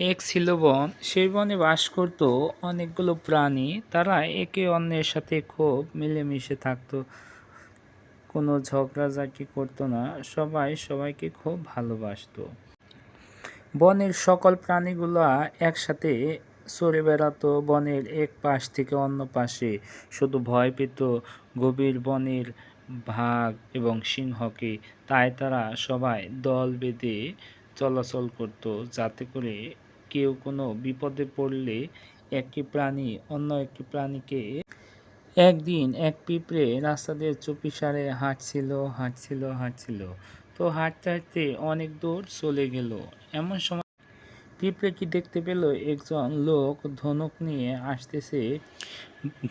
এক ছিল বন সেই বনে বাস করত অনেকগুলো প্রাণী। তারা একে অন্যের সাথে খুব মিলেমিশে থাকতো। কোনো ঝগড়াঝাটি করতো না, সবাই সবাইকে খুব ভালোবাসতো। বনের সকল প্রাণীগুলা একসাথে চড়ে বেড়াতো, বনের এক পাশ থেকে অন্য পাশে। শুধু ভয় পেত গভীর বনের বাঘ এবং সিংহকে। তাই তারা সবাই দল বেঁধে চলাচল করত, যাতে করে কেউ কোনো বিপদে পড়লে একটি প্রাণী অন্য একটি প্রাণীকে একদিন এক পিঁপড়ে রাস্তা দিয়ে চুপিসারে হাঁটছিল হাঁটছিল হাঁটছিল। তো হাঁটতে হাঁটতে অনেক দূর চলে গেল। এমন সময় পিঁপড়েটি দেখতে পেল? একজন লোক ধনুক নিয়ে আসতেছে।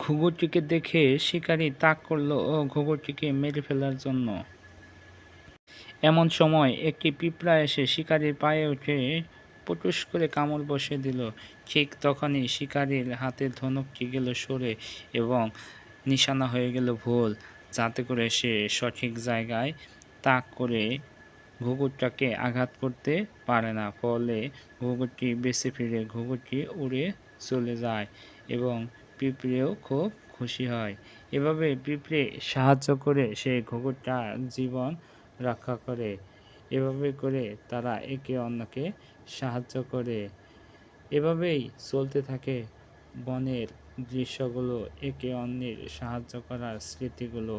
ঘুঘুটিকে দেখে শিকারী তাক করল ও ঘুঘুটিকে মেরে ফেলার জন্য। এমন সময় একটি পিঁপড়া এসে শিকারীর পায়ে উঠে পটুস করে কামড় বসিয়ে দিল। ঠিক তখনই শিকারীর হাতের ধনুকটি গেল সরে এবং নিশানা হয়ে গেল ভুল। যাতে করে সে সঠিক জায়গায় তাক করে ঘুঘুরটাকে আঘাত করতে পারে না। ফলে ঘুঘুরটি বেঁচে ফিরে ঘুঘুরটি উড়ে চলে যায় এবং পিঁপড়েও খুব খুশি হয়। এভাবে পিঁপড়ে সাহায্য করে সে ঘুঘুরটার জীবন রক্ষা করে। এভাবে করে তারা একে অন্যকে সাহায্য করে। এভাবেই চলতে থাকে বনের দৃশ্যগুলো, একে অন্যের সাহায্য করার স্মৃতিগুলো।